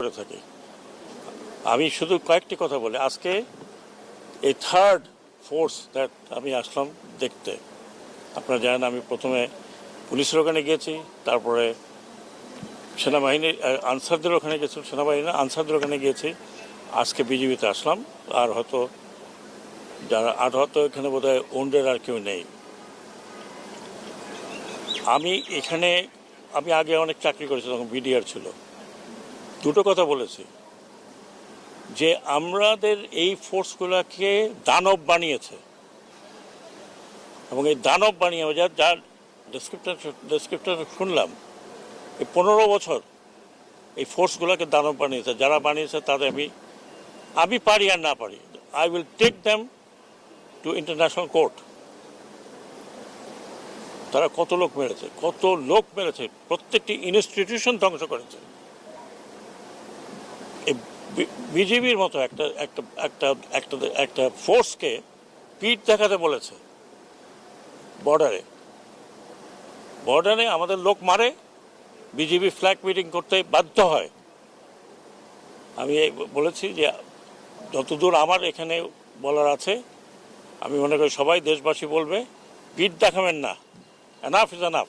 করে থাকি। আমি শুধু কয়েকটি কথা বলি। আজকে এই থার্ড ফোর্স দ্যাট আমি আসলাম দেখতে। আপনারা জানেন আমি প্রথমে পুলিশের ওখানে গিয়েছি তারপরে সেনাবাহিনীর আনসারদের ওখানে গেছিলাম সেনাবাহিনী না, আনসারদের ওখানে গিয়েছি। আজকে বিজিবিতে আসলাম আর হয়তো যারা আর হয়তো এখানে বোধ হয় ওন্ডের আর কেউ নেই। আমি এখানে আমি আগে অনেক চাকরি করেছি তখন বিডিআর ছিল। দুটো কথা বলেছি। যে আমাদের এই ফোর্সগুলোকে দানব বানিয়েছে। এবং এই দানব বানিয়ে যার যার ডেসক্রিপটার ডেসক্রিপটার শুনলাম, এই পনেরো বছর এই ফোর্সগুলোকে দানব বানিয়েছে। যারা বানিয়েছে তাদের আমি আমি পারি আর না পারি I will take them to international court তারা কত লোক মেরেছে, কত লোক মেরেছে, প্রত্যেকটি ইনস্টিটিউশন ধ্বংস করেছে। বিজেপির মতো একটা একটা একটা একটা একটা ফোর্সকে পিঠ দেখাতে বলেছে বর্ডারে বর্ডারে আমাদের লোক মারে বিজেপি ফ্ল্যাগ মিটিং করতে বাধ্য হয়। আমি বলেছি যে যতদূর আমার এখানে বলার আছে, আমি মনে করি সবাই দেশবাসী বলবে, পিঠ দেখাবেন না। Enough is enough